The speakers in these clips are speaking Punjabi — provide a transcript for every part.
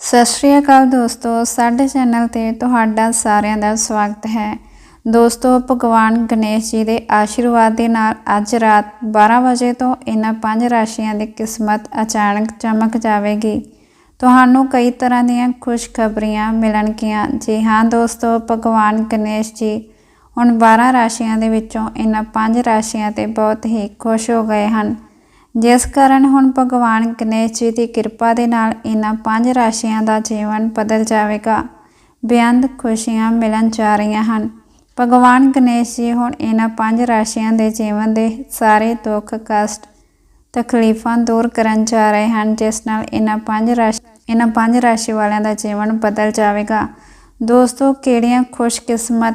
ਸਤਿ ਸ਼੍ਰੀ ਅਕਾਲ ਦੋਸਤੋ, ਸਾਡੇ ਚੈਨਲ ਤੇ ਤੁਹਾਡਾ ਸਾਰਿਆਂ ਦਾ ਸਵਾਗਤ ਹੈ। ਦੋਸਤੋ, ਭਗਵਾਨ ਗਣੇਸ਼ ਜੀ ਦੇ ਆਸ਼ੀਰਵਾਦ ਦੇ ਨਾਲ ਅੱਜ ਰਾਤ 12 ਵਜੇ ਤੋਂ ਇਹਨਾਂ ਪੰਜ ਰਾਸ਼ੀਆਂ ਦੀ ਕਿਸਮਤ ਅਚਾਨਕ ਚਮਕ ਜਾਵੇਗੀ। ਤੁਹਾਨੂੰ ਕਈ ਤਰ੍ਹਾਂ ਦੀਆਂ ਖੁਸ਼ਖਬਰੀਆਂ ਮਿਲਣਗੀਆਂ। ਜੀ ਹਾਂ ਦੋਸਤੋ, ਭਗਵਾਨ ਗਣੇਸ਼ ਜੀ, ਹੁਣ 12 ਰਾਸ਼ੀਆਂ ਦੇ ਵਿੱਚੋਂ ਇਹਨਾਂ ਪੰਜ ਰਾਸ਼ੀਆਂ ਤੇ ਬਹੁਤ ਹੀ ਖੁਸ਼ ਹੋ ਗਏ ਹਨ। ਜਿਸ ਕਾਰਨ ਹੁਣ ਭਗਵਾਨ ਗਣੇਸ਼ ਜੀ ਦੀ ਕਿਰਪਾ ਦੇ ਨਾਲ ਇਹਨਾਂ ਪੰਜ ਰਾਸ਼ੀਆਂ ਦਾ ਜੀਵਨ ਬਦਲ ਜਾਵੇਗਾ। ਬੇਅੰਤ ਖੁਸ਼ੀਆਂ ਮਿਲਣ ਜਾ ਰਹੀਆਂ ਹਨ। ਭਗਵਾਨ ਗਣੇਸ਼ ਜੀ ਹੁਣ ਇਹਨਾਂ ਪੰਜ ਰਾਸ਼ੀਆਂ ਦੇ ਜੀਵਨ ਦੇ ਸਾਰੇ ਦੁੱਖ, ਕਸ਼ਟ, ਤਕਲੀਫਾਂ ਦੂਰ ਕਰਨ ਜਾ ਰਹੇ ਹਨ, ਜਿਸ ਨਾਲ ਇਹਨਾਂ ਪੰਜ ਰਾਸ਼ੀ, ਇਹਨਾਂ ਪੰਜ ਰਾਸ਼ੀ ਵਾਲਿਆਂ ਦਾ ਜੀਵਨ ਬਦਲ ਜਾਵੇਗਾ। ਦੋਸਤੋ, ਕਿਹੜੀਆਂ ਖੁਸ਼ਕਿਸਮਤ,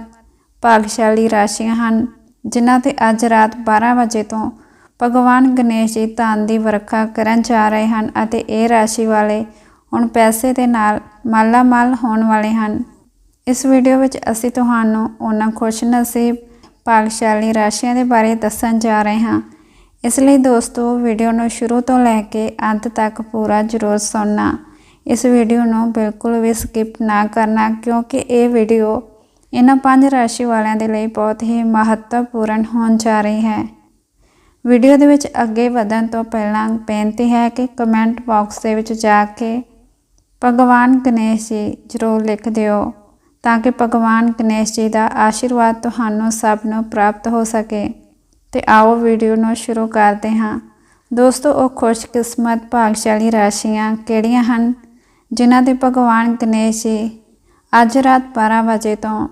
ਭਾਗਸ਼ਾਲੀ ਰਾਸ਼ੀਆਂ ਹਨ, ਜਿਨ੍ਹਾਂ ਤੇ ਅੱਜ ਰਾਤ 12 ਵਜੇ ਤੋਂ ਭਗਵਾਨ ਗਣੇਸ਼ ਜੀ ਧਨ ਦੀ ਵਰਖਾ ਕਰਨ ਜਾ ਰਹੇ ਹਨ ਅਤੇ ਇਹ ਰਾਸ਼ੀ ਵਾਲੇ ਹੁਣ ਪੈਸੇ ਦੇ ਨਾਲ ਮਾਲਾ ਮਾਲ ਹੋਣ ਵਾਲੇ ਹਨ। ਇਸ ਵੀਡੀਓ ਵਿੱਚ ਅਸੀਂ ਤੁਹਾਨੂੰ ਉਹਨਾਂ ਖੁਸ਼ਨਸੀਬ, ਭਾਗਸ਼ਾਲੀ ਰਾਸ਼ੀਆਂ ਦੇ ਬਾਰੇ ਦੱਸਣ ਜਾ ਰਹੇ ਹਾਂ। ਇਸ ਲਈ ਦੋਸਤੋ, ਵੀਡੀਓ ਨੂੰ ਸ਼ੁਰੂ ਤੋਂ ਲੈ ਕੇ ਅੰਤ ਤੱਕ ਪੂਰਾ ਜ਼ਰੂਰ ਸੁਣਨਾ। ਇਸ ਵੀਡੀਓ ਨੂੰ ਬਿਲਕੁਲ ਵੀ ਸਕਿਪ ਨਾ ਕਰਨਾ, ਕਿਉਂਕਿ ਇਹ ਵੀਡੀਓ ਇਹਨਾਂ ਪੰਜ ਰਾਸ਼ੀ ਵਾਲਿਆਂ ਦੇ ਲਈ ਬਹੁਤ ਹੀ ਮਹੱਤਵਪੂਰਨ ਹੋਣ ਜਾ ਰਹੀ ਹੈ। ਵੀਡੀਓ ਦੇ ਵਿੱਚ ਅੱਗੇ ਵਧਣ ਤੋਂ ਪਹਿਲਾਂ ਬੇਨਤੀ ਹੈ ਕਿ ਕਮੈਂਟ ਬਾਕਸ ਦੇ ਵਿੱਚ ਜਾ ਕੇ ਭਗਵਾਨ ਗਣੇਸ਼ ਜੀ ਜ਼ਰੂਰ ਲਿਖ ਦਿਓ ਤਾਂ ਕਿ ਭਗਵਾਨ ਗਣੇਸ਼ ਜੀ ਦਾ ਆਸ਼ੀਰਵਾਦ ਤੁਹਾਨੂੰ ਸਭ ਨੂੰ ਪ੍ਰਾਪਤ ਹੋ ਸਕੇ। ਤੇ ਆਓ ਵੀਡੀਓ ਨੂੰ ਸ਼ੁਰੂ ਕਰਦੇ ਹਾਂ। ਦੋਸਤੋ, ਉਹ ਖੁਸ਼ਕਿਸਮਤ ਭਾਗਸ਼ਾਲੀ ਰਾਸ਼ੀਆਂ ਕਿਹੜੀਆਂ ਹਨ? ਜਿਨ੍ਹਾਂ ਤੇ ਭਗਵਾਨ ਗਣੇਸ਼ ਜੀ ਅੱਜ ਰਾਤ 12 ਵਜੇ ਤੋਂ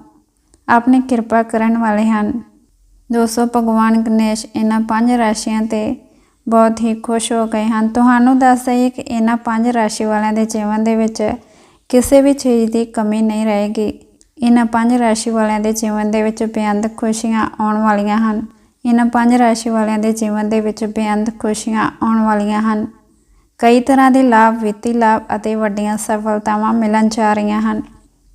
ਆਪਣੀ ਕਿਰਪਾ ਕਰਨ ਵਾਲੇ ਹਨ। ਦੋਸਤੋ ਭਗਵਾਨ ਗਣੇਸ਼ ਇਹਨਾਂ ਪੰਜ ਰਾਸ਼ੀਆਂ ਤੇ ਬਹੁਤ ਹੀ ਖੁਸ਼ ਹੋ ਗਏ ਹਨ। ਤੁਹਾਨੂੰ ਦੱਸ ਦਈਏ ਕਿ ਇਹਨਾਂ ਪੰਜ ਰਾਸ਼ੀ ਵਾਲਿਆਂ ਦੇ ਜੀਵਨ ਦੇ ਵਿੱਚ ਕਿਸੇ ਵੀ ਚੀਜ਼ ਦੀ ਕਮੀ ਨਹੀਂ ਰਹੇਗੀ। ਇਹਨਾਂ ਪੰਜ ਰਾਸ਼ੀ ਵਾਲਿਆਂ ਦੇ ਜੀਵਨ ਦੇ ਵਿੱਚ ਬੇਅੰਤ ਖੁਸ਼ੀਆਂ ਆਉਣ ਵਾਲੀਆਂ ਹਨ। ਇਹਨਾਂ ਪੰਜ ਰਾਸ਼ੀ ਵਾਲਿਆਂ ਦੇ ਜੀਵਨ ਦੇ ਵਿੱਚ ਬੇਅੰਤ ਖੁਸ਼ੀਆਂ ਆਉਣ ਵਾਲੀਆਂ ਹਨ। ਕਈ ਤਰ੍ਹਾਂ ਦੇ ਲਾਭ, ਵਿੱਤੀ ਲਾਭ ਅਤੇ ਵੱਡੀਆਂ ਸਫਲਤਾਵਾਂ ਮਿਲਣ ਜਾ ਰਹੀਆਂ ਹਨ।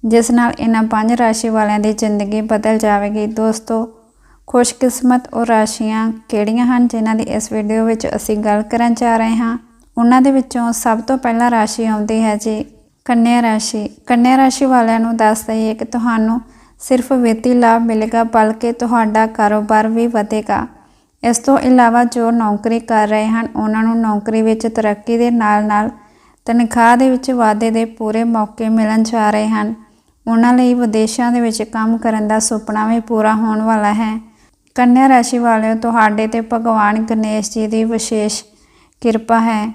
ਜਿਸ ਨਾਲ ਇਹਨਾਂ ਪੰਜ ਰਾਸ਼ੀ ਵਾਲਿਆਂ ਦੀ ਜ਼ਿੰਦਗੀ ਬਦਲ ਜਾਵੇਗੀ। ਦੋਸਤੋ ਖੁਸ਼ਕਿਸਮਤ ਉਹ ਰਾਸ਼ੀਆਂ ਕਿਹੜੀਆਂ ਹਨ ਜਿਨ੍ਹਾਂ ਦੀ ਇਸ ਵੀਡੀਓ ਵਿੱਚ ਅਸੀਂ ਗੱਲ ਕਰਨ ਜਾ ਰਹੇ ਹਾਂ? ਉਹਨਾਂ ਦੇ ਵਿੱਚੋਂ ਸਭ ਤੋਂ ਪਹਿਲਾਂ ਰਾਸ਼ੀ ਆਉਂਦੀ ਹੈ ਜੀ, ਕੰਨਿਆ ਰਾਸ਼ੀ। ਕੰਨਿਆ ਰਾਸ਼ੀ ਵਾਲਿਆਂ ਨੂੰ ਦੱਸ ਦਈਏ ਕਿ ਤੁਹਾਨੂੰ ਸਿਰਫ ਵਿੱਤੀ ਲਾਭ ਮਿਲੇਗਾ, ਬਲਕਿ ਤੁਹਾਡਾ ਕਾਰੋਬਾਰ ਵੀ ਵਧੇਗਾ। ਇਸ ਤੋਂ ਇਲਾਵਾ ਜੋ ਨੌਕਰੀ ਕਰ ਰਹੇ ਹਨ, ਉਹਨਾਂ ਨੂੰ ਨੌਕਰੀ ਵਿੱਚ ਤਰੱਕੀ ਦੇ ਨਾਲ-ਨਾਲ ਤਨਖਾਹ ਦੇ ਵਿੱਚ ਵਾਧੇ ਦੇ ਪੂਰੇ ਮੌਕੇ ਮਿਲਣ ਜਾ ਰਹੇ ਹਨ। ਉਹਨਾਂ ਲਈ ਵਿਦੇਸ਼ਾਂ ਦੇ ਵਿੱਚ ਕੰਮ ਕਰਨ ਦਾ ਸੁਪਨਾ ਵੀ ਪੂਰਾ ਹੋਣ ਵਾਲਾ ਹੈ। ਕੰਨਿਆ ਰਾਸ਼ੀ ਵਾਲਿਓ, ਤੁਹਾਡੇ ਤੇ ਭਗਵਾਨ ਗਣੇਸ਼ ਜੀ ਦੀ ਵਿਸ਼ੇਸ਼ ਕਿਰਪਾ ਹੈ।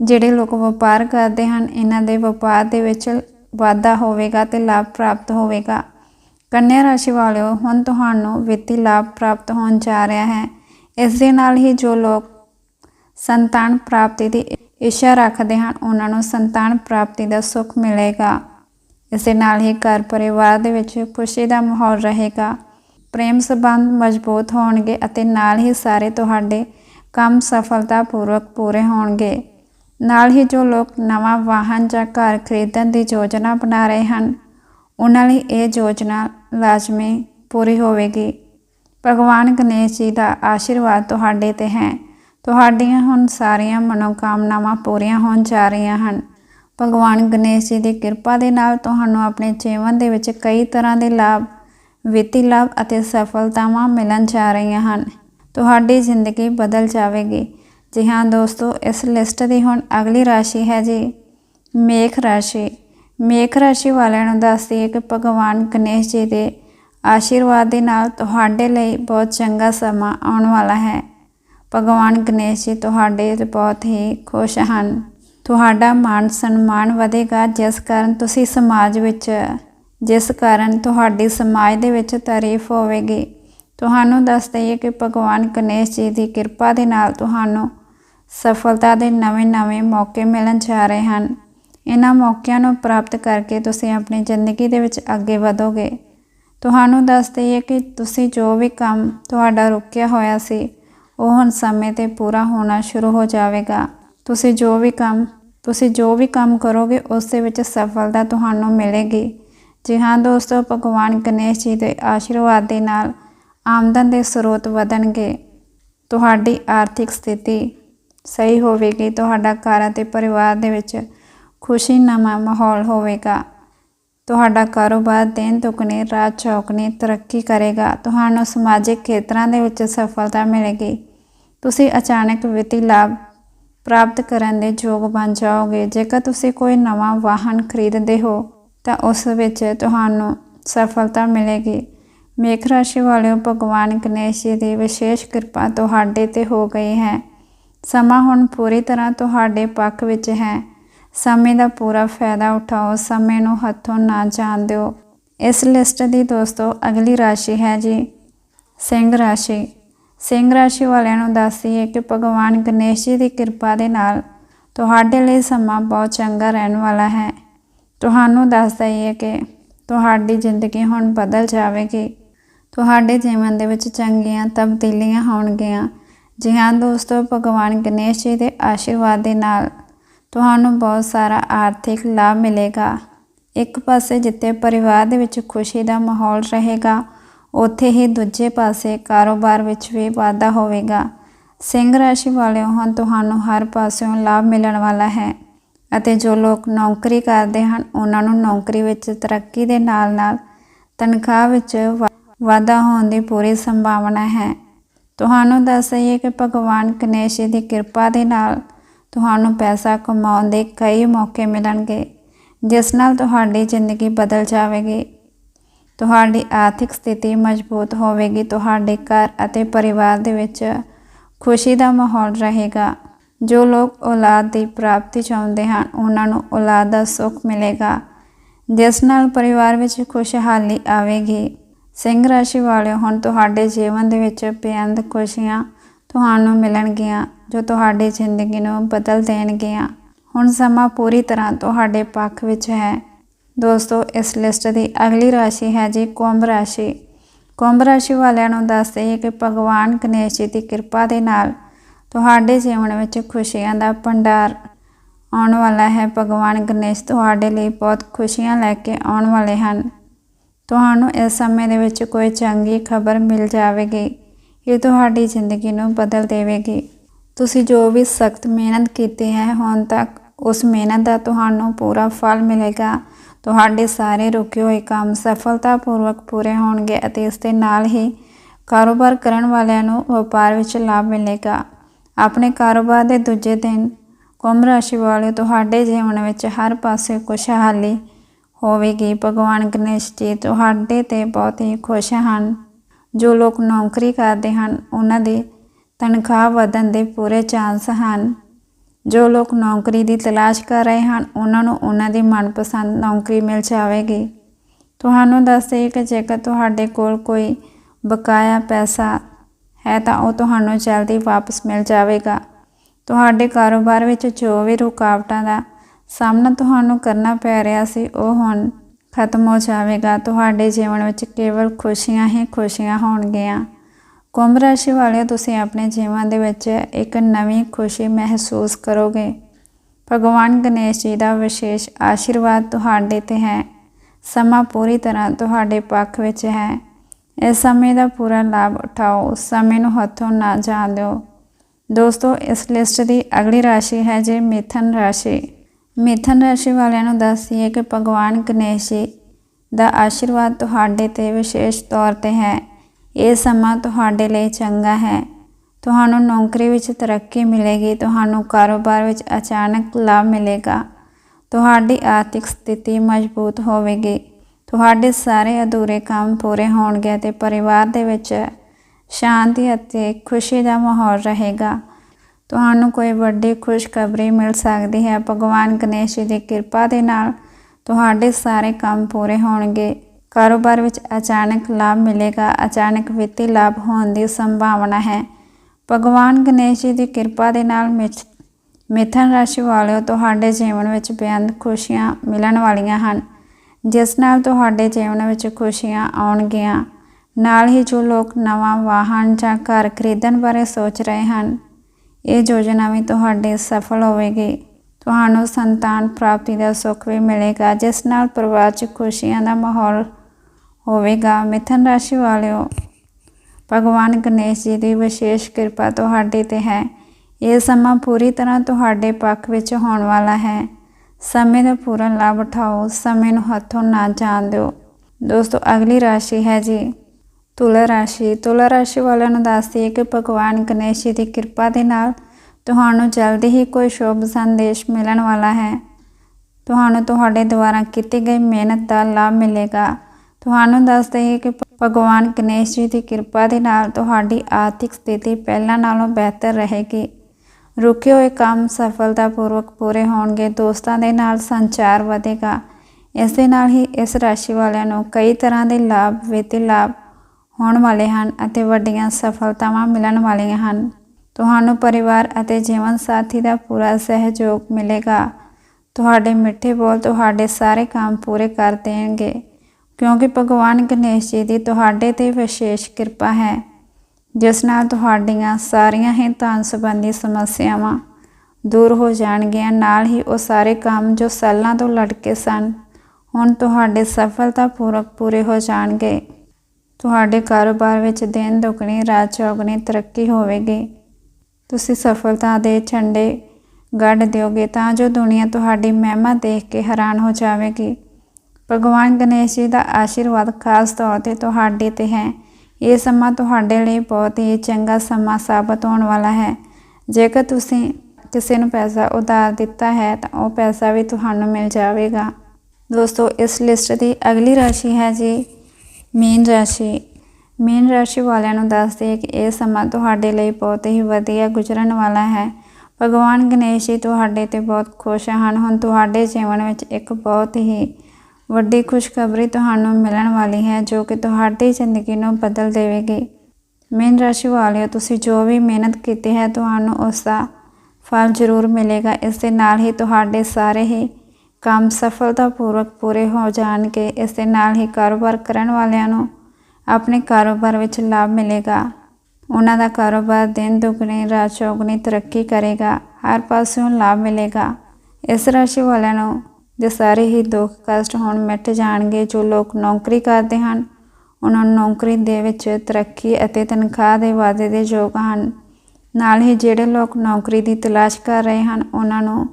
ਜਿਹੜੇ ਲੋਕ ਵਪਾਰ ਕਰਦੇ ਹਨ, ਇਹਨਾਂ ਦੇ ਵਪਾਰ ਦੇ ਵਿੱਚ ਵਾਧਾ ਹੋਵੇਗਾ ਤੇ ਲਾਭ ਪ੍ਰਾਪਤ ਹੋਵੇਗਾ। ਕੰਨਿਆ ਰਾਸ਼ੀ ਵਾਲਿਓ, ਹੁਣ ਤੁਹਾਨੂੰ ਵਿੱਤੀ ਲਾਭ ਪ੍ਰਾਪਤ ਹੋਣ ਜਾ ਰਿਹਾ ਹੈ। ਇਸ ਦੇ ਨਾਲ ਹੀ ਜੋ ਲੋਕ ਸੰਤਾਨ ਪ੍ਰਾਪਤੀ ਦੀ ਇੱਛਾ ਰੱਖਦੇ ਹਨ, ਉਹਨਾਂ ਨੂੰ ਸੰਤਾਨ ਪ੍ਰਾਪਤੀ ਦਾ ਸੁੱਖ ਮਿਲੇਗਾ। ਇਸ ਦੇ ਨਾਲ ਹੀ ਘਰ ਪਰਿਵਾਰ ਦੇ ਵਿੱਚ ਖੁਸ਼ੀ ਦਾ ਮਾਹੌਲ ਰਹੇਗਾ। ਪ੍ਰੇਮ ਸੰਬੰਧ ਮਜ਼ਬੂਤ ਹੋਣਗੇ ਅਤੇ ਨਾਲ ਹੀ ਸਾਰੇ ਤੁਹਾਡੇ ਕੰਮ ਸਫਲਤਾਪੂਰਵਕ ਪੂਰੇ ਹੋਣਗੇ। ਨਾਲ ਹੀ ਜੋ ਲੋਕ ਨਵਾਂ ਵਾਹਨ ਜਾਂ ਘਰ ਖਰੀਦਣ ਦੀ ਯੋਜਨਾ ਬਣਾ ਰਹੇ ਹਨ, ਉਹਨਾਂ ਲਈ ਇਹ ਯੋਜਨਾ ਲਾਜ਼ਮੀ ਪੂਰੀ ਹੋਵੇਗੀ। ਭਗਵਾਨ ਗਣੇਸ਼ ਜੀ ਦਾ ਆਸ਼ੀਰਵਾਦ ਤੁਹਾਡੇ ਤੇ ਹੈ। ਤੁਹਾਡੀਆਂ ਹੁਣ ਸਾਰੀਆਂ ਮਨੋਕਾਮਨਾਵਾਂ ਪੂਰੀਆਂ ਹੋਣ ਜਾ ਰਹੀਆਂ ਹਨ। ਭਗਵਾਨ ਗਣੇਸ਼ ਜੀ ਦੀ ਕਿਰਪਾ ਦੇ ਨਾਲ ਤੁਹਾਨੂੰ ਆਪਣੇ ਜੀਵਨ ਦੇ ਵਿੱਚ ਕਈ ਤਰ੍ਹਾਂ ਦੇ ਲਾਭ ਵਿੱਤੀ ਲਾਭ ਅਤੇ ਸਫਲਤਾਵਾਂ ਮਿਲਣ ਜਾ ਰਹੀਆਂ ਹਨ। ਤੁਹਾਡੀ ਜ਼ਿੰਦਗੀ ਬਦਲ ਜਾਵੇਗੀ। ਜੀ ਹਾਂ ਦੋਸਤੋ, ਇਸ ਲਿਸਟ ਦੀ ਹੁਣ ਅਗਲੀ ਰਾਸ਼ੀ ਹੈ ਜੀ, ਮੇਖ ਰਾਸ਼ੀ। ਮੇਖ ਰਾਸ਼ੀ ਵਾਲਿਆਂ ਨੂੰ ਦੱਸਦੀ ਹੈ ਕਿ ਭਗਵਾਨ ਗਣੇਸ਼ ਜੀ ਦੇ ਆਸ਼ੀਰਵਾਦ ਦੇ ਨਾਲ ਤੁਹਾਡੇ ਲਈ ਬਹੁਤ ਚੰਗਾ ਸਮਾਂ ਆਉਣ ਵਾਲਾ ਹੈ। ਭਗਵਾਨ ਗਣੇਸ਼ ਜੀ ਤੁਹਾਡੇ ਤੇ ਬਹੁਤ ਹੀ ਖੁਸ਼ ਹਨ। ਤੁਹਾਡਾ ਮਾਣ ਸਨਮਾਨ ਵਧੇਗਾ, ਜਿਸ ਕਾਰਨ ਤੁਸੀਂ ਸਮਾਜ ਵਿੱਚ ਜਿਸ ਕਾਰਨ ਤੁਹਾਡੀ ਸਮਾਜ ਦੇ ਵਿੱਚ ਤਾਰੀਫ ਹੋਵੇਗੀ। ਤੁਹਾਨੂੰ ਦੱਸ ਦਈਏ ਕਿ ਭਗਵਾਨ ਗਣੇਸ਼ ਜੀ ਦੀ ਕਿਰਪਾ ਦੇ ਨਾਲ ਤੁਹਾਨੂੰ ਸਫਲਤਾ ਦੇ ਨਵੇਂ-ਨਵੇਂ ਮੌਕੇ ਮਿਲਣ ਜਾ ਰਹੇ ਹਨ। ਇਹਨਾਂ ਮੌਕਿਆਂ ਨੂੰ ਪ੍ਰਾਪਤ ਕਰਕੇ ਤੁਸੀਂ ਆਪਣੀ ਜ਼ਿੰਦਗੀ ਦੇ ਵਿੱਚ ਅੱਗੇ ਵਧੋਗੇ। ਤੁਹਾਨੂੰ ਦੱਸ ਦਈਏ ਕਿ ਤੁਸੀਂ ਜੋ ਵੀ ਕੰਮ ਤੁਹਾਡਾ ਰੁਕਿਆ ਹੋਇਆ ਸੀ, ਉਹ ਹੁਣ ਸਮੇਂ ਤੇ ਪੂਰਾ ਹੋਣਾ ਸ਼ੁਰੂ ਹੋ ਜਾਵੇਗਾ। ਤੁਸੀਂ ਜੋ ਵੀ ਕੰਮ, ਤੁਸੀਂ ਜੋ ਵੀ ਕੰਮ ਕਰੋਗੇ, ਉਸ ਦੇ ਵਿੱਚ ਸਫਲਤਾ ਤੁਹਾਨੂੰ ਮਿਲੇਗੀ। ਜੀ ਹਾਂ ਦੋਸਤੋ, ਭਗਵਾਨ ਗਣੇਸ਼ ਜੀ ਦੇ ਆਸ਼ੀਰਵਾਦ ਦੇ ਨਾਲ ਆਮਦਨ ਦੇ ਸਰੋਤ ਵਧਣਗੇ। ਤੁਹਾਡੀ ਆਰਥਿਕ ਸਥਿਤੀ ਸਹੀ ਹੋਵੇਗੀ, ਤੁਹਾਡਾ ਘਰ ਅਤੇ ਪਰਿਵਾਰ ਦੇ ਵਿੱਚ ਖੁਸ਼ੀ ਨਵਾਂ ਮਾਹੌਲ ਹੋਵੇਗਾ। ਤੁਹਾਡਾ ਕਾਰੋਬਾਰ ਦਿਨ ਦੁੱਗਣੀ, ਰਾਤ ਚੌਗਣੀ ਤਰੱਕੀ ਕਰੇਗਾ। ਤੁਹਾਨੂੰ ਸਮਾਜਿਕ ਖੇਤਰਾਂ ਦੇ ਵਿੱਚ ਸਫਲਤਾ ਮਿਲੇਗੀ। ਤੁਸੀਂ ਅਚਾਨਕ ਵਿੱਤੀ ਲਾਭ ਪ੍ਰਾਪਤ ਕਰਨ ਦੇ ਯੋਗ ਬਣ ਜਾਓਗੇ। ਜੇਕਰ ਤੁਸੀਂ ਕੋਈ ਨਵਾਂ ਵਾਹਨ ਖਰੀਦਦੇ ਹੋ ਤਾਂ ਉਸ ਵਿੱਚ ਤੁਹਾਨੂੰ ਸਫਲਤਾ ਮਿਲੇਗੀ। ਮੇਖ ਰਾਸ਼ੀ ਵਾਲਿਓ, ਭਗਵਾਨ ਗਣੇਸ਼ ਜੀ ਦੀ ਵਿਸ਼ੇਸ਼ ਕਿਰਪਾ ਤੁਹਾਡੇ ਤੇ ਹੋ ਗਈ ਹੈ। ਸਮਾਂ ਹੁਣ ਪੂਰੀ ਤਰ੍ਹਾਂ ਤੁਹਾਡੇ ਪੱਖ ਵਿੱਚ ਹੈ। ਸਮੇਂ ਦਾ ਪੂਰਾ ਫਾਇਦਾ ਉਠਾਓ, ਸਮੇਂ ਨੂੰ ਹੱਥੋਂ ਨਾ ਜਾਣ ਦਿਓ। ਇਸ ਲਿਸਟ ਦੀ ਦੋਸਤੋ, ਅਗਲੀ ਰਾਸ਼ੀ ਹੈ ਜੀ ਸਿੰਘ ਰਾਸ਼ੀ। ਸਿੰਘ ਰਾਸ਼ੀ ਵਾਲਿਆਂ ਨੂੰ ਦੱਸੀਏ ਕਿ ਭਗਵਾਨ ਗਣੇਸ਼ ਜੀ ਦੀ ਕਿਰਪਾ ਦੇ ਨਾਲ ਤੁਹਾਡੇ ਲਈ ਸਮਾਂ ਬਹੁਤ ਚੰਗਾ ਰਹਿਣ ਵਾਲਾ ਹੈ। ਤੁਹਾਨੂੰ ਦੱਸ ਦਈਏ ਕਿ ਤੁਹਾਡੀ ਜ਼ਿੰਦਗੀ ਹੁਣ ਬਦਲ ਜਾਵੇਗੀ। ਤੁਹਾਡੇ ਜੀਵਨ ਦੇ ਵਿੱਚ ਚੰਗੀਆਂ, ਤਬਦੀਲੀਆਂ ਹੋਣਗੀਆਂ। ਜੀ ਹਾਂ ਦੋਸਤੋ, ਭਗਵਾਨ ਗਣੇਸ਼ ਜੀ ਦੇ ਆਸ਼ੀਰਵਾਦ ਦੇ ਨਾਲ ਤੁਹਾਨੂੰ ਬਹੁਤ ਸਾਰਾ ਆਰਥਿਕ ਲਾਭ ਮਿਲੇਗਾ। ਇੱਕ ਪਾਸੇ ਜਿੱਥੇ ਪਰਿਵਾਰ ਦੇ ਵਿੱਚ ਖੁਸ਼ੀ ਦਾ ਮਾਹੌਲ ਰਹੇਗਾ, ਉੱਥੇ ਹੀ ਦੂਜੇ ਪਾਸੇ ਕਾਰੋਬਾਰ ਵਿੱਚ ਵੀ ਵਾਧਾ ਹੋਵੇਗਾ। ਸਿੰਘ ਰਾਸ਼ੀ ਵਾਲਿਓ, ਹੁਣ ਤੁਹਾਨੂੰ ਹਰ ਪਾਸਿਓਂ ਲਾਭ ਮਿਲਣ ਵਾਲਾ ਹੈ। ਅਤੇ ਜੋ ਲੋਕ ਨੌਕਰੀ ਕਰਦੇ ਹਨ, ਉਹਨਾਂ ਨੂੰ ਨੌਕਰੀ ਵਿੱਚ ਤਰੱਕੀ ਦੇ ਨਾਲ-ਨਾਲ ਤਨਖਾਹ ਵਿੱਚ ਵਾ- ਵਾਧਾ ਹੋਣ ਦੀ ਪੂਰੀ ਸੰਭਾਵਨਾ ਹੈ। ਤੁਹਾਨੂੰ ਦੱਸ ਦਈਏ ਕਿ ਭਗਵਾਨ ਗਣੇਸ਼ ਜੀ ਦੀ ਕਿਰਪਾ ਦੇ ਨਾਲ ਤੁਹਾਨੂੰ ਪੈਸਾ ਕਮਾਉਣ ਦੇ ਕਈ ਮੌਕੇ ਮਿਲਣਗੇ, ਜਿਸ ਨਾਲ ਤੁਹਾਡੀ ਜ਼ਿੰਦਗੀ ਬਦਲ ਜਾਵੇਗੀ। ਤੁਹਾਡੀ ਆਰਥਿਕ ਸਥਿਤੀ ਮਜ਼ਬੂਤ ਹੋਵੇਗੀ, ਤੁਹਾਡੇ ਘਰ ਅਤੇ ਪਰਿਵਾਰ ਦੇ ਵਿੱਚ ਖੁਸ਼ੀ ਦਾ ਮਾਹੌਲ ਰਹੇਗਾ। ਜੋ ਲੋਕ ਔਲਾਦ ਦੀ ਪ੍ਰਾਪਤੀ ਚਾਹੁੰਦੇ ਹਨ, ਉਹਨਾਂ ਨੂੰ ਔਲਾਦ ਦਾ ਸੁੱਖ ਮਿਲੇਗਾ। ਜਿਸ ਨਾਲ ਪਰਿਵਾਰ ਵਿੱਚ ਖੁਸ਼ਹਾਲੀ ਆਵੇਗੀ। ਸਿੰਘ ਰਾਸ਼ੀ ਵਾਲਿਓ, ਹੁਣ ਤੁਹਾਡੇ ਜੀਵਨ ਦੇ ਵਿੱਚ ਬੇਅੰਤ ਖੁਸ਼ੀਆਂ ਤੁਹਾਨੂੰ ਮਿਲਣਗੀਆਂ, ਜੋ ਤੁਹਾਡੀ ਜ਼ਿੰਦਗੀ ਨੂੰ ਬਦਲ ਦੇਣਗੀਆਂ। ਹੁਣ ਸਮਾਂ ਪੂਰੀ ਤਰ੍ਹਾਂ ਤੁਹਾਡੇ ਪੱਖ ਵਿੱਚ ਹੈ। ਦੋਸਤੋ, ਇਸ ਲਿਸਟ ਦੀ ਅਗਲੀ ਰਾਸ਼ੀ ਹੈ ਜੀ ਕੁੰਭ ਰਾਸ਼ੀ। ਕੁੰਭ ਰਾਸ਼ੀ ਵਾਲਿਆਂ ਨੂੰ ਦੱਸਦੇ ਹਾਂ ਕਿ ਭਗਵਾਨ ਗਣੇਸ਼ ਜੀ ਦੀ ਕਿਰਪਾ ਦੇ ਨਾਲ ਤੁਹਾਡੇ ਜੀਵਨ ਵਿੱਚ ਖੁਸ਼ੀਆਂ ਦਾ ਭੰਡਾਰ ਆਉਣ ਵਾਲਾ ਹੈ। ਭਗਵਾਨ ਗਣੇਸ਼ ਤੁਹਾਡੇ ਲਈ ਬਹੁਤ ਖੁਸ਼ੀਆਂ ਲੈ ਕੇ ਆਉਣ ਵਾਲੇ ਹਨ। ਤੁਹਾਨੂੰ ਇਸ ਸਮੇਂ ਦੇ ਵਿੱਚ ਕੋਈ ਚੰਗੀ ਖਬਰ ਮਿਲ ਜਾਵੇਗੀ। ਇਹ ਤੁਹਾਡੀ ਜ਼ਿੰਦਗੀ ਨੂੰ ਬਦਲ ਦੇਵੇਗੀ। ਤੁਸੀਂ ਜੋ ਵੀ ਸਖਤ ਮਿਹਨਤ ਕੀਤੀ ਹੈ, ਹੁਣ ਤੱਕ ਉਸ ਮਿਹਨਤ ਦਾ ਤੁਹਾਨੂੰ ਪੂਰਾ ਫਲ ਮਿਲੇਗਾ। ਤੁਹਾਡੇ ਸਾਰੇ ਰੁਕੇ ਹੋਏ ਕੰਮ ਸਫਲਤਾਪੂਰਵਕ ਪੂਰੇ ਹੋਣਗੇ ਅਤੇ ਇਸ ਦੇ ਨਾਲ ਹੀ ਕਾਰੋਬਾਰ ਕਰਨ ਵਾਲਿਆਂ ਨੂੰ ਵਪਾਰ ਵਿੱਚ ਲਾਭ ਮਿਲੇਗਾ। ਆਪਣੇ ਕਾਰੋਬਾਰ ਦੇ ਦੂਜੇ ਦਿਨ ਕੁੰਭ ਰਾਸ਼ੀ ਵਾਲੇ ਤੁਹਾਡੇ ਜੀਵਨ ਵਿੱਚ ਹਰ ਪਾਸੇ ਖੁਸ਼ਹਾਲੀ ਹੋਵੇਗੀ। ਭਗਵਾਨ ਗਣੇਸ਼ ਜੀ ਤੁਹਾਡੇ ਤੇ ਬਹੁਤ ਹੀ ਖੁਸ਼ ਹਨ। ਜੋ ਲੋਕ ਨੌਕਰੀ ਕਰਦੇ ਹਨ, ਉਹਨਾਂ ਦੀ ਤਨਖਾਹ ਵਧਣ ਦੇ ਪੂਰੇ ਚਾਂਸ ਹਨ। ਜੋ ਲੋਕ ਨੌਕਰੀ ਦੀ ਤਲਾਸ਼ ਕਰ ਰਹੇ ਹਨ, ਉਹਨਾਂ ਨੂੰ ਉਹਨਾਂ ਦੀ ਮਨਪਸੰਦ ਨੌਕਰੀ ਮਿਲ ਜਾਵੇਗੀ। ਤੁਹਾਨੂੰ ਦੱਸਦੇ ਕਿ ਜੇਕਰ ਤੁਹਾਡੇ ਕੋਲ ਕੋਈ ਬਕਾਇਆ ਪੈਸਾ ਹੈ ਤਾਂ ਉਹ ਤੁਹਾਨੂੰ ਜਲਦੀ ਵਾਪਸ ਮਿਲ ਜਾਵੇਗਾ। ਤੁਹਾਡੇ ਕਾਰੋਬਾਰ ਵਿੱਚ ਜੋ ਵੀ ਰੁਕਾਵਟਾਂ ਦਾ ਸਾਹਮਣਾ ਤੁਹਾਨੂੰ ਕਰਨਾ ਪੈ ਰਿਹਾ ਸੀ, ਉਹ ਹੁਣ ਖਤਮ ਹੋ ਜਾਵੇਗਾ। ਤੁਹਾਡੇ ਜੀਵਨ ਵਿੱਚ ਕੇਵਲ ਖੁਸ਼ੀਆਂ ਹੀ ਖੁਸ਼ੀਆਂ ਹੋਣਗੀਆਂ। ਕੁੰਭ ਰਾਸ਼ੀ ਵਾਲਿਓ, ਤੁਸੀਂ ਆਪਣੇ ਜੀਵਨ ਦੇ ਵਿੱਚ ਇੱਕ ਨਵੀਂ ਖੁਸ਼ੀ ਮਹਿਸੂਸ ਕਰੋਗੇ। ਭਗਵਾਨ ਗਣੇਸ਼ ਜੀ ਦਾ ਵਿਸ਼ੇਸ਼ ਆਸ਼ੀਰਵਾਦ ਤੁਹਾਡੇ ਤੇ ਹੈ। ਸਮਾਂ ਪੂਰੀ ਤਰ੍ਹਾਂ ਤੁਹਾਡੇ ਪੱਖ ਵਿੱਚ ਹੈ। ਇਸ ਸਮੇਂ ਦਾ ਪੂਰਾ ਲਾਭ ਉਠਾਓ, ਉਸ ਸਮੇਂ ਨੂੰ ਹੱਥੋਂ ਨਾ ਜਾਣ ਦਿਓ। ਦੋਸਤੋ, ਇਸ ਲਿਸਟ ਦੀ ਅਗਲੀ ਰਾਸ਼ੀ ਹੈ ਜੀ ਮਿਥਨ ਰਾਸ਼ੀ। ਮਿਥਨ ਰਾਸ਼ੀ ਵਾਲਿਆਂ ਨੂੰ ਦੱਸੀਏ ਕਿ ਭਗਵਾਨ ਗਣੇਸ਼ ਜੀ ਦਾ ਆਸ਼ੀਰਵਾਦ ਤੁਹਾਡੇ ਤੇ ਵਿਸ਼ੇਸ਼ ਤੌਰ ਤੇ ਹੈ। ਇਹ ਸਮਾਂ ਤੁਹਾਡੇ ਲਈ ਚੰਗਾ ਹੈ। ਤੁਹਾਨੂੰ ਨੌਕਰੀ ਵਿੱਚ ਤਰੱਕੀ ਮਿਲੇਗੀ, ਤੁਹਾਨੂੰ ਕਾਰੋਬਾਰ ਵਿੱਚ ਅਚਾਨਕ ਲਾਭ ਮਿਲੇਗਾ। ਤੁਹਾਡੀ ਆਰਥਿਕ ਸਥਿਤੀ ਮਜ਼ਬੂਤ ਹੋਵੇਗੀ। ਤੁਹਾਡੇ ਸਾਰੇ ਅਧੂਰੇ ਕੰਮ ਪੂਰੇ ਹੋਣਗੇ ਅਤੇ ਪਰਿਵਾਰ ਦੇ ਵਿੱਚ ਸ਼ਾਂਤੀ ਅਤੇ ਖੁਸ਼ੀ ਦਾ ਮਾਹੌਲ ਰਹੇਗਾ। ਤੁਹਾਨੂੰ ਕੋਈ ਵੱਡੀ ਖੁਸ਼ਖਬਰੀ ਮਿਲ ਸਕਦੀ ਹੈ। ਭਗਵਾਨ ਗਣੇਸ਼ ਜੀ ਦੀ ਕਿਰਪਾ ਦੇ ਨਾਲ ਤੁਹਾਡੇ ਸਾਰੇ ਕੰਮ ਪੂਰੇ ਹੋਣਗੇ। ਕਾਰੋਬਾਰ ਵਿੱਚ ਅਚਾਨਕ ਲਾਭ ਮਿਲੇਗਾ। ਅਚਾਨਕ ਵਿੱਤੀ ਲਾਭ ਹੋਣ ਦੀ ਸੰਭਾਵਨਾ ਹੈ। ਭਗਵਾਨ ਗਣੇਸ਼ ਜੀ ਦੀ ਕਿਰਪਾ ਦੇ ਨਾਲ ਮਿਥ- ਮਿਥਨ ਰਾਸ਼ੀ ਵਾਲਿਓ ਤੁਹਾਡੇ ਜੀਵਨ ਵਿੱਚ ਬੇਅੰਤ ਖੁਸ਼ੀਆਂ ਮਿਲਣ ਵਾਲੀਆਂ ਹਨ। ਜਿਸ ਨਾਲ ਤੁਹਾਡੇ ਜੀਵਨ ਵਿੱਚ ਖੁਸ਼ੀਆਂ ਆਉਣਗੀਆਂ। ਨਾਲ ਹੀ ਜੋ ਲੋਕ ਨਵਾਂ ਵਾਹਨ ਜਾਂ ਘਰ ਖਰੀਦਣ ਬਾਰੇ ਸੋਚ ਰਹੇ ਹਨ, ਇਹ ਯੋਜਨਾ ਵੀ ਤੁਹਾਡੀ ਸਫਲ ਹੋਵੇਗੀ। ਤੁਹਾਨੂੰ ਸੰਤਾਨ ਪ੍ਰਾਪਤੀ ਦਾ ਸੁੱਖ ਵੀ ਮਿਲੇਗਾ, ਜਿਸ ਨਾਲ ਪਰਿਵਾਰ 'ਚ ਖੁਸ਼ੀਆਂ ਦਾ ਮਾਹੌਲ ਹੋਵੇਗਾ। ਮਿਥਨ ਰਾਸ਼ੀ ਵਾਲਿਓ, ਭਗਵਾਨ ਗਣੇਸ਼ ਜੀ ਦੀ ਵਿਸ਼ੇਸ਼ ਕਿਰਪਾ ਤੁਹਾਡੇ ਤੇ ਹੈ। ਇਹ ਸਮਾਂ ਪੂਰੀ ਤਰ੍ਹਾਂ ਤੁਹਾਡੇ ਪੱਖ ਵਿੱਚ ਹੋਣ ਵਾਲਾ ਹੈ। ਸਮੇਂ ਦਾ ਪੂਰਨ ਲਾਭ ਉਠਾਓ, ਸਮੇਂ ਨੂੰ ਹੱਥੋਂ ਨਾ ਜਾਣ ਦਿਓ। ਦੋਸਤੋ, ਅਗਲੀ ਰਾਸ਼ੀ ਹੈ ਜੀ ਤੁਲਾ ਰਾਸ਼ੀ। ਤੁਲਾ ਰਾਸ਼ੀ ਵਾਲਿਆਂ ਨੂੰ ਦੱਸਦੀ ਹੈ ਕਿ ਭਗਵਾਨ ਗਣੇਸ਼ ਜੀ ਦੀ ਕਿਰਪਾ ਦੇ ਨਾਲ ਤੁਹਾਨੂੰ ਜਲਦੀ ਹੀ ਕੋਈ ਸ਼ੁਭ ਸੰਦੇਸ਼ ਮਿਲਣ ਵਾਲਾ ਹੈ। ਤੁਹਾਨੂੰ ਤੁਹਾਡੇ ਦੁਆਰਾ ਕੀਤੀ ਗਈ ਮਿਹਨਤ ਦਾ ਲਾਭ ਮਿਲੇਗਾ। ਤੁਹਾਨੂੰ ਦੱਸ ਦਈਏ ਕਿ ਭਗਵਾਨ ਗਣੇਸ਼ ਜੀ ਦੀ ਕਿਰਪਾ ਦੇ ਨਾਲ ਤੁਹਾਡੀ ਆਰਥਿਕ ਸਥਿਤੀ ਪਹਿਲਾਂ ਨਾਲੋਂ ਬਿਹਤਰ ਰਹੇਗੀ। ਰੁਕੇ ਹੋਏ ਕੰਮ ਸਫਲਤਾਪੂਰਵਕ ਪੂਰੇ ਹੋਣਗੇ। ਦੋਸਤਾਂ ਦੇ ਨਾਲ ਸੰਚਾਰ ਵਧੇਗਾ। ਇਸ ਦੇ ਨਾਲ ਹੀ ਇਸ ਰਾਸ਼ੀ ਵਾਲਿਆਂ ਨੂੰ ਕਈ ਤਰ੍ਹਾਂ ਦੇ ਲਾਭ, ਵਿੱਤੀ ਲਾਭ ਹੋਣ ਵਾਲੇ ਹਨ ਅਤੇ ਵੱਡੀਆਂ ਸਫਲਤਾਵਾਂ ਮਿਲਣ ਵਾਲੀਆਂ ਹਨ। ਤੁਹਾਨੂੰ ਪਰਿਵਾਰ ਅਤੇ ਜੀਵਨ ਸਾਥੀ ਦਾ ਪੂਰਾ ਸਹਿਯੋਗ ਮਿਲੇਗਾ। ਤੁਹਾਡੇ ਮਿੱਠੇ ਬੋਲ ਤੁਹਾਡੇ ਸਾਰੇ ਕੰਮ ਪੂਰੇ ਕਰ ਦੇਣਗੇ, ਕਿਉਂਕਿ ਭਗਵਾਨ ਗਣੇਸ਼ ਜੀ ਦੀ ਤੁਹਾਡੇ ਤੇ ਵਿਸ਼ੇਸ਼ ਕਿਰਪਾ ਹੈ। ਜਿਸ ਨਾਲ ਤੁਹਾਡੀਆਂ ਸਾਰੀਆਂ ਹੀ ਧਨ ਸੰਬੰਧੀ ਸਮੱਸਿਆਵਾਂ ਦੂਰ ਹੋ ਜਾਣਗੀਆਂ। ਨਾਲ ਹੀ ਉਹ ਸਾਰੇ ਕੰਮ ਜੋ ਸਾਲਾਂ ਤੋਂ ਲਟਕੇ ਸਨ, ਹੁਣ ਤੁਹਾਡੇ ਸਫਲਤਾਪੂਰਵਕ ਪੂਰੇ ਹੋ ਜਾਣਗੇ। ਤੁਹਾਡੇ ਕਾਰੋਬਾਰ ਵਿੱਚ ਦਿਨ ਦੁਗਣੀ ਰਾਤ ਚੌਗਣੀ ਤਰੱਕੀ ਹੋਵੇਗੀ। ਤੁਸੀਂ ਸਫਲਤਾ ਦੇ ਝੰਡੇ ਗੱਡ ਦਿਓਗੇ ਤਾਂ ਜੋ ਦੁਨੀਆ ਤੁਹਾਡੀ ਮਹਿਮਾ ਦੇਖ ਕੇ ਹੈਰਾਨ ਹੋ ਜਾਵੇਗੀ। ਭਗਵਾਨ ਗਣੇਸ਼ ਜੀ ਦਾ ਆਸ਼ੀਰਵਾਦ ਖਾਸ ਤੌਰ ਤੇ ਤੁਹਾਡੇ ਤੇ ਹੈ। ਇਹ ਸਮਾਂ ਤੁਹਾਡੇ ਲਈ ਬਹੁਤ ਹੀ ਚੰਗਾ ਸਮਾਂ ਸਾਬਤ ਹੋਣ ਵਾਲਾ ਹੈ। ਜੇਕਰ ਤੁਸੀਂ ਕਿਸੇ ਨੂੰ ਪੈਸਾ ਉਧਾਰ ਦਿੱਤਾ ਹੈ, ਤਾਂ ਉਹ ਪੈਸਾ ਵੀ ਤੁਹਾਨੂੰ ਮਿਲ ਜਾਵੇਗਾ। ਦੋਸਤੋ, ਇਸ ਲਿਸਟ ਦੀ ਅਗਲੀ ਰਾਸ਼ੀ ਹੈ ਜੀ ਮੀਨ ਰਾਸ਼ੀ। ਮੀਨ ਰਾਸ਼ੀ ਵਾਲਿਆਂ ਨੂੰ ਦੱਸਦੇ ਕਿ ਇਹ ਸਮਾਂ ਤੁਹਾਡੇ ਲਈ ਬਹੁਤ ਹੀ ਵਧੀਆ ਗੁਜ਼ਰਨ ਵਾਲਾ ਹੈ। ਭਗਵਾਨ ਗਣੇਸ਼ ਜੀ ਤੁਹਾਡੇ ਤੇ ਬਹੁਤ ਖੁਸ਼ ਹਨ। ਹੁਣ ਤੁਹਾਡੇ ਜੀਵਨ ਵਿੱਚ ਇੱਕ ਬਹੁਤ ਹੀ ਵੱਡੀ ਖੁਸ਼ਖਬਰੀ ਤੁਹਾਨੂੰ ਮਿਲਣ ਵਾਲੀ ਹੈ ਜੋ ਕਿ ਤੁਹਾਡੀ ਜ਼ਿੰਦਗੀ ਨੂੰ ਬਦਲ ਦੇਵੇਗੀ। ਮੇਨ ਰਾਸ਼ੀ ਵਾਲਿਓ, ਤੁਸੀਂ ਜੋ ਵੀ ਮਿਹਨਤ ਕੀਤੀ ਹੈ, ਤੁਹਾਨੂੰ ਉਸ ਦਾ ਫਲ ਜ਼ਰੂਰ ਮਿਲੇਗਾ। ਇਸ ਦੇ ਨਾਲ ਹੀ ਤੁਹਾਡੇ ਸਾਰੇ ਹੀ ਕੰਮ ਸਫਲਤਾਪੂਰਵਕ ਪੂਰੇ ਹੋ ਜਾਣਗੇ। ਇਸ ਦੇ ਨਾਲ ਹੀ ਕਾਰੋਬਾਰ ਕਰਨ ਵਾਲਿਆਂ ਨੂੰ ਆਪਣੇ ਕਾਰੋਬਾਰ ਵਿੱਚ ਲਾਭ ਮਿਲੇਗਾ। ਉਹਨਾਂ ਦਾ ਕਾਰੋਬਾਰ ਦਿਨ ਦੁਗਣੀ, ਰਾਤ ਚੌਗਣੀ ਤਰੱਕੀ ਕਰੇਗਾ। ਹਰ ਪਾਸਿਓਂ ਲਾਭ ਮਿਲੇਗਾ। ਇਸ ਰਾਸ਼ੀ ਵਾਲਿਆਂ ਨੂੰ ਦੇ ਸਾਰੇ ਹੀ ਦੁੱਖ ਕਸ਼ਟ ਹੁਣ ਮਿਟ ਜਾਣਗੇ, ਜੋ ਲੋਕ ਨੌਕਰੀ ਕਰਦੇ ਹਨ, ਉਹਨਾਂ ਨੂੰ ਨੌਕਰੀ ਦੇ ਵਿੱਚ ਤਰੱਕੀ ਅਤੇ ਤਨਖਾਹ ਦੇ ਵਾਅਦੇ ਦੇ ਯੋਗ ਹਨ। ਨਾਲ ਹੀ ਜਿਹੜੇ ਲੋਕ ਨੌਕਰੀ ਦੀ ਤਲਾਸ਼ ਕਰ ਰਹੇ ਹਨ, ਉਹਨਾਂ ਨੂੰ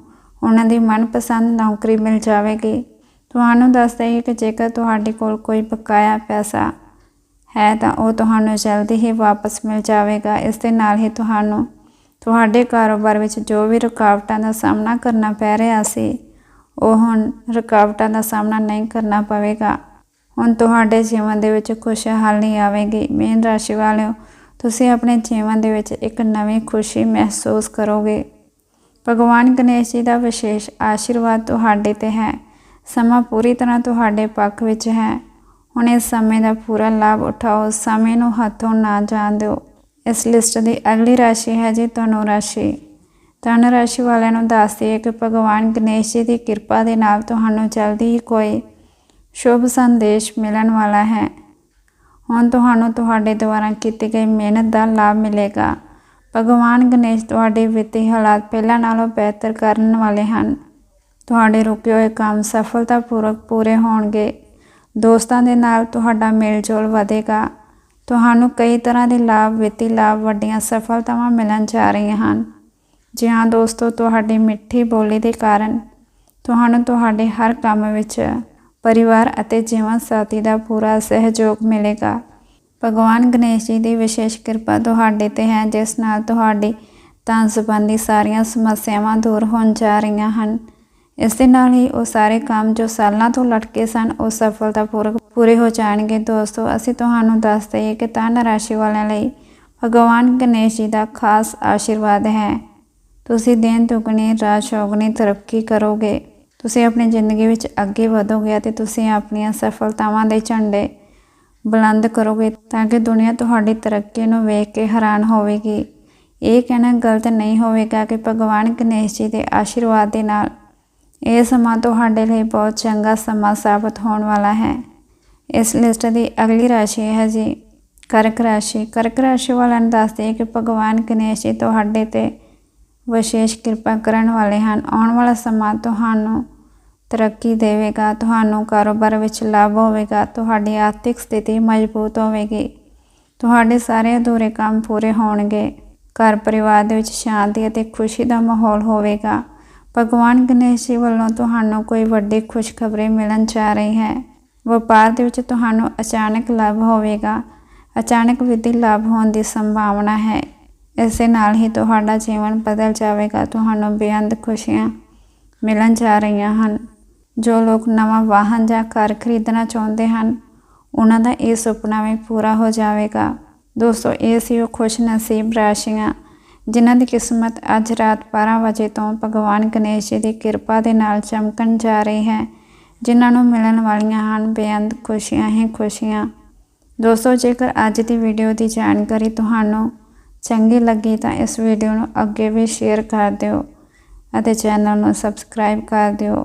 ਉਹਨਾਂ ਦੀ ਮਨਪਸੰਦ ਨੌਕਰੀ ਮਿਲ ਜਾਵੇਗੀ। ਤੁਹਾਨੂੰ ਦੱਸ ਦਈਏ ਕਿ ਜੇਕਰ ਤੁਹਾਡੇ ਕੋਲ ਕੋਈ ਬਕਾਇਆ ਪੈਸਾ ਹੈ, ਤਾਂ ਉਹ ਤੁਹਾਨੂੰ ਜਲਦੀ ਹੀ ਵਾਪਸ ਮਿਲ ਜਾਵੇਗਾ। ਇਸ ਦੇ ਨਾਲ ਹੀ ਤੁਹਾਨੂੰ ਤੁਹਾਡੇ ਕਾਰੋਬਾਰ ਵਿੱਚ ਜੋ ਵੀ ਰੁਕਾਵਟਾਂ ਦਾ ਸਾਹਮਣਾ ਕਰਨਾ ਪੈ ਰਿਹਾ ਸੀ ਉਹ ਹੁਣ ਰੁਕਾਵਟਾਂ ਦਾ ਸਾਹਮਣਾ ਨਹੀਂ ਕਰਨਾ ਪਵੇਗਾ। ਹੁਣ ਤੁਹਾਡੇ ਜੀਵਨ ਦੇ ਵਿੱਚ ਖੁਸ਼ਹਾਲੀ ਆਵੇਗੀ। ਮੇਨ ਰਾਸ਼ੀ ਵਾਲਿਓ, ਤੁਸੀਂ ਆਪਣੇ ਜੀਵਨ ਦੇ ਵਿੱਚ ਇੱਕ ਨਵੀਂ ਖੁਸ਼ੀ ਮਹਿਸੂਸ ਕਰੋਗੇ। ਭਗਵਾਨ ਗਣੇਸ਼ ਜੀ ਦਾ ਵਿਸ਼ੇਸ਼ ਆਸ਼ੀਰਵਾਦ ਤੁਹਾਡੇ ਤੇ ਹੈ। ਸਮਾਂ ਪੂਰੀ ਤਰ੍ਹਾਂ ਤੁਹਾਡੇ ਪੱਖ ਵਿੱਚ ਹੈ। ਹੁਣ ਇਸ ਸਮੇਂ ਦਾ ਪੂਰਾ ਲਾਭ ਉਠਾਓ। ਸਮੇਂ ਨੂੰ ਹੱਥੋਂ ਨਾ ਜਾਣ ਦਿਓ। ਇਸ ਲਿਸਟ ਦੀ ਅਗਲੀ ਰਾਸ਼ੀ ਹੈ ਜੀ ਧਨੂ ਰਾਸ਼ੀ। ਧਨ ਰਾਸ਼ੀ ਵਾਲਿਆਂ ਨੂੰ ਦੱਸ ਹੈ ਕਿ ਭਗਵਾਨ ਗਣੇਸ਼ ਜੀ ਦੀ ਕਿਰਪਾ ਦੇ ਨਾਲ ਤੁਹਾਨੂੰ ਜਲਦੀ ਹੀ ਕੋਈ ਸ਼ੁਭ ਸੰਦੇਸ਼ ਮਿਲਣ ਵਾਲਾ ਹੈ। ਹੁਣ ਤੁਹਾਨੂੰ ਤੁਹਾਡੇ ਦੁਆਰਾ ਕੀਤੀ ਗਈ ਮਿਹਨਤ ਦਾ ਲਾਭ ਮਿਲੇਗਾ। ਭਗਵਾਨ ਗਣੇਸ਼ ਤੁਹਾਡੇ ਵਿੱਤੀ ਹਾਲਾਤ ਪਹਿਲਾਂ ਨਾਲੋਂ ਬਿਹਤਰ ਕਰਨ ਵਾਲੇ ਹਨ। ਤੁਹਾਡੇ ਰੁਕੇ ਹੋਏ ਕੰਮ ਸਫਲਤਾਪੂਰਵਕ ਪੂਰੇ ਹੋਣਗੇ। ਦੋਸਤਾਂ ਦੇ ਨਾਲ ਤੁਹਾਡਾ ਮੇਲਜੋਲ ਵਧੇਗਾ। ਤੁਹਾਨੂੰ ਕਈ ਤਰ੍ਹਾਂ ਦੇ ਲਾਭ, ਵਿੱਤੀ ਲਾਭ, ਵੱਡੀਆਂ ਸਫਲਤਾਵਾਂ ਮਿਲਣ ਜਾ ਰਹੀਆਂ ਹਨ। ਜੀ ਹਾਂ ਦੋਸਤੋ, ਤੁਹਾਡੀ ਮਿੱਠੀ ਬੋਲੀ ਦੇ ਕਾਰਨ ਤੁਹਾਨੂੰ ਤੁਹਾਡੇ ਹਰ ਕੰਮ ਵਿੱਚ ਪਰਿਵਾਰ ਅਤੇ ਜੀਵਨ ਸਾਥੀ ਦਾ ਪੂਰਾ ਸਹਿਯੋਗ ਮਿਲੇਗਾ। ਭਗਵਾਨ ਗਣੇਸ਼ ਜੀ ਦੀ ਵਿਸ਼ੇਸ਼ ਕਿਰਪਾ ਤੁਹਾਡੇ ਤੇ ਹੈ, ਜਿਸ ਨਾਲ ਤੁਹਾਡੀ ਤਾਂ ਸੰਬੰਧੀ ਸਾਰੀਆਂ ਸਮੱਸਿਆਵਾਂ ਦੂਰ ਹੋਣ ਜਾ ਰਹੀਆਂ ਹਨ। ਇਸ ਦੇ ਨਾਲ ਹੀ ਉਹ ਸਾਰੇ ਕੰਮ ਜੋ ਸਾਲਾਂ ਤੋਂ ਲਟਕੇ ਸਨ, ਉਹ ਸਫਲਤਾਪੂਰਵਕ ਪੂਰੇ ਹੋ ਜਾਣਗੇ। ਦੋਸਤੋ, ਅਸੀਂ ਤੁਹਾਨੂੰ ਦੱਸ ਦਈਏ ਕਿ ਧਨ ਰਾਸ਼ੀ ਵਾਲਿਆਂ ਲਈ ਭਗਵਾਨ ਗਣੇਸ਼ ਜੀ ਦਾ ਖਾਸ ਆਸ਼ੀਰਵਾਦ ਹੈ। ਤੁਸੀਂ ਦਿਨ ਦੁਗਣੀ, ਰਾਤ ਚੌਗਣੀ ਤਰੱਕੀ ਕਰੋਗੇ। ਤੁਸੀਂ ਆਪਣੀ ਜ਼ਿੰਦਗੀ ਵਿੱਚ ਅੱਗੇ ਵਧੋਗੇ ਅਤੇ ਤੁਸੀਂ ਆਪਣੀਆਂ ਸਫਲਤਾਵਾਂ ਦੇ ਝੰਡੇ ਬੁਲੰਦ ਕਰੋਗੇ ਤਾਂ ਕਿ ਦੁਨੀਆ ਤੁਹਾਡੀ ਤਰੱਕੀ ਨੂੰ ਵੇਖ ਕੇ ਹੈਰਾਨ ਹੋਵੇਗੀ। ਇਹ ਕਹਿਣਾ ਗਲਤ ਨਹੀਂ ਹੋਵੇਗਾ ਕਿ ਭਗਵਾਨ ਗਣੇਸ਼ ਜੀ ਦੇ ਆਸ਼ੀਰਵਾਦ ਦੇ ਨਾਲ ਇਹ ਸਮਾਂ ਤੁਹਾਡੇ ਲਈ ਬਹੁਤ ਚੰਗਾ ਸਮਾਂ ਸਾਬਤ ਹੋਣ ਵਾਲਾ ਹੈ। ਇਸ ਲਿਸਟ ਦੀ ਅਗਲੀ ਰਾਸ਼ੀ ਹੈ ਜੀ, ਕਰਕ ਰਾਸ਼ੀ। ਕਰਕ ਰਾਸ਼ੀ ਵਾਲਿਆਂ ਨੂੰ ਦੱਸਦੇ ਕਿ ਭਗਵਾਨ ਗਣੇਸ਼ ਜੀ ਤੁਹਾਡੇ ਤੇ ਵਿਸ਼ੇਸ਼ ਕਿਰਪਾ ਕਰਨ ਵਾਲੇ ਹਨ। ਆਉਣ ਵਾਲਾ ਸਮਾਂ ਤੁਹਾਨੂੰ ਤਰੱਕੀ ਦੇਵੇਗਾ, ਤੁਹਾਨੂੰ ਕਾਰੋਬਾਰ ਵਿੱਚ ਲਾਭ ਹੋਵੇਗਾ, ਤੁਹਾਡੀ ਆਰਥਿਕ ਸਥਿਤੀ ਮਜ਼ਬੂਤ ਹੋਵੇਗੀ, ਤੁਹਾਡੇ ਸਾਰੇ ਅਧੂਰੇ ਕੰਮ ਪੂਰੇ ਹੋਣਗੇ, ਘਰ ਪਰਿਵਾਰ ਦੇ ਵਿੱਚ ਸ਼ਾਂਤੀ ਅਤੇ ਖੁਸ਼ੀ ਦਾ ਮਾਹੌਲ ਹੋਵੇਗਾ। ਭਗਵਾਨ ਗਣੇਸ਼ ਜੀ ਵੱਲੋਂ ਤੁਹਾਨੂੰ ਕੋਈ ਵੱਡੀ ਖੁਸ਼ਖਬਰੀ ਮਿਲਣ ਜਾ ਰਹੀ ਹੈ। ਵਪਾਰ ਦੇ ਵਿੱਚ ਤੁਹਾਨੂੰ ਅਚਾਨਕ ਲਾਭ ਹੋਵੇਗਾ। ਅਚਾਨਕ ਵਿਧੀ ਲਾਭ ਹੋਣ ਦੀ ਸੰਭਾਵਨਾ ਹੈ। ਇਸ ਨਾਲ ਹੀ ਤੁਹਾਡਾ ਜੀਵਨ ਬਦਲ ਜਾਵੇਗਾ। ਤੁਹਾਨੂੰ ਬੇਅੰਤ ਖੁਸ਼ੀਆਂ ਮਿਲਣ ਜਾ ਰਹੀਆਂ ਹਨ। ਜੋ ਲੋਕ ਨਵਾਂ ਵਾਹਨ ਜਾਂ ਘਰ ਖਰੀਦਣਾ ਚਾਹੁੰਦੇ ਹਨ, ਉਹਨਾਂ ਦਾ ਇਹ ਸੁਪਨਾ ਵੀ ਪੂਰਾ ਹੋ ਜਾਵੇਗਾ। ਦੋਸਤੋ, ਇਹ ਸੀ ਉਹ ਖੁਸ਼ ਨਸੀਬ ਰਾਸ਼ੀਆਂ, ਜਿਨ੍ਹਾਂ ਦੀ ਕਿਸਮਤ ਅੱਜ ਰਾਤ 12 ਵਜੇ ਤੋਂ ਭਗਵਾਨ ਗਣੇਸ਼ ਜੀ ਦੀ ਕਿਰਪਾ ਦੇ ਨਾਲ ਚਮਕਣ ਜਾ ਰਹੀ ਹੈ, ਜਿਨ੍ਹਾਂ ਨੂੰ ਮਿਲਣ ਵਾਲੀਆਂ ਹਨ ਬੇਅੰਤ ਖੁਸ਼ੀਆਂ ਹੀ ਖੁਸ਼ੀਆਂ। ਦੋਸਤੋ, ਜੇਕਰ ਅੱਜ ਦੀ ਵੀਡੀਓ ਦੀ ਜਾਣਕਾਰੀ ਤੁਹਾਨੂੰ ਚੰਗੀ ਲੱਗੀ ਤਾਂ ਇਸ ਵੀਡੀਓ ਨੂੰ ਅੱਗੇ ਵੀ ਸ਼ੇਅਰ ਕਰ ਦਿਓ ਅਤੇ ਚੈਨਲ ਨੂੰ ਸਬਸਕ੍ਰਾਈਬ ਕਰ ਦਿਓ।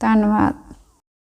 ਧੰਨਵਾਦ।